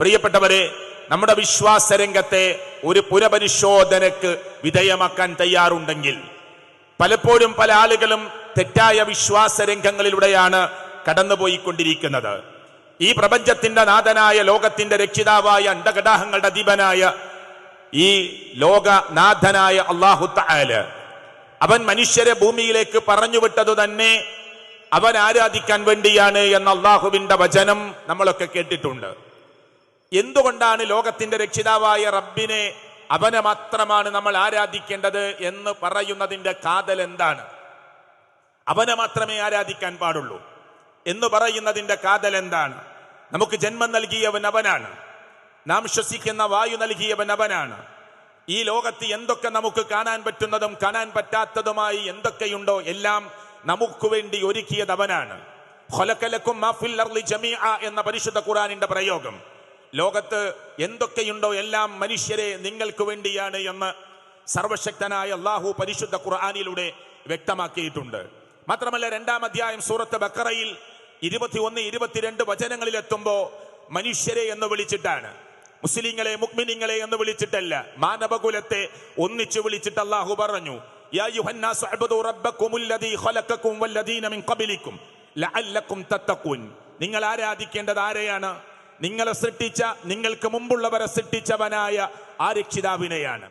പ്രിയപ്പെട്ടവരെ നമ്മുടെ വിശ്വാസ രംഗത്തെ ഒരു പുനപരിശോധനക്ക് വിധേയമാക്കാൻ തയ്യാറുണ്ടെങ്കിൽ പലപ്പോഴും പല ആളുകളും തെറ്റായ വിശ്വാസ രംഗങ്ങളിലൂടെയാണ് കടന്നുപോയിക്കൊണ്ടിരിക്കുന്നത്. ഈ പ്രപഞ്ചത്തിന്റെ നാഥനായ ലോകത്തിന്റെ രക്ഷിതാവായ അണ്ടകടാഹങ്ങളുടെ അധീപനായ ഈ ലോകനാഥനായ അള്ളാഹു തആല അവൻ മനുഷ്യരെ ഭൂമിയിലേക്ക് പറഞ്ഞുവിട്ടതു തന്നെ അവൻ ആരാധിക്കാൻ വേണ്ടിയാണ് എന്ന അള്ളാഹുവിന്റെ വചനം നമ്മളൊക്കെ കേട്ടിട്ടുണ്ട്. എന്തുകൊണ്ടാണ് ലോകത്തിന്റെ രക്ഷിതാവായ റബ്ബിനെ അവനെ മാത്രമാണ് നമ്മൾ ആരാധിക്കേണ്ടത് എന്ന് പറയുന്നതിന്റെ കാതൽ എന്താണ്? അവനെ മാത്രമേ ആരാധിക്കാൻ പാടുള്ളൂ. എന്ന് പറയുന്നതിന്റെ കാതൽ എന്താണ്? നമുക്ക് ജന്മം നൽകിയവൻ അവനാണ്. നാം ശ്വസിക്കുന്ന വായു നൽകിയവൻ അവനാണ്. ഈ ലോകത്ത് എന്തൊക്കെ നമുക്ക് കാണാൻ പറ്റുന്നതും കാണാൻ പറ്റാത്തതുമായി എന്തൊക്കെയുണ്ടോ എല്ലാം നമുക്ക് വേണ്ടി ഒരുക്കിയത് അവനാണ്. എന്ന പരിശുദ്ധ ഖുറാനിന്റെ പ്രയോഗം. ലോകത്ത് എന്തൊക്കെയുണ്ടോ എല്ലാം മനുഷ്യരെ നിങ്ങൾക്ക് വേണ്ടിയാണ് എന്ന് സർവശക്തനായ അള്ളാഹു പരിശുദ്ധ ഖുർആാനിലൂടെ വ്യക്തമാക്കിയിട്ടുണ്ട്. മാത്രമല്ല രണ്ടാം അധ്യായം സൂറത്ത് ബക്കറയിൽ ഇരുപത്തിയൊന്ന് ഇരുപത്തിരണ്ട് വചനങ്ങളിൽ എത്തുമ്പോ മനുഷ്യരെ എന്ന് വിളിച്ചിട്ടാണ്. മുസ്ലിങ്ങളെ മുക്മിനിങ്ങളെ എന്ന് വിളിച്ചിട്ടല്ല. മാനവകുലത്തെ ഒന്നിച്ചു വിളിച്ചിട്ട് അള്ളാഹു പറഞ്ഞു നിങ്ങൾ ആരാധിക്കേണ്ടത് ആരെയാണ്? നിങ്ങളെ സൃഷ്ടിച്ച നിങ്ങൾക്ക് മുമ്പുള്ളവരെ സൃഷ്ടിച്ചവനായ ആ രക്ഷിതാവിനെയാണ്.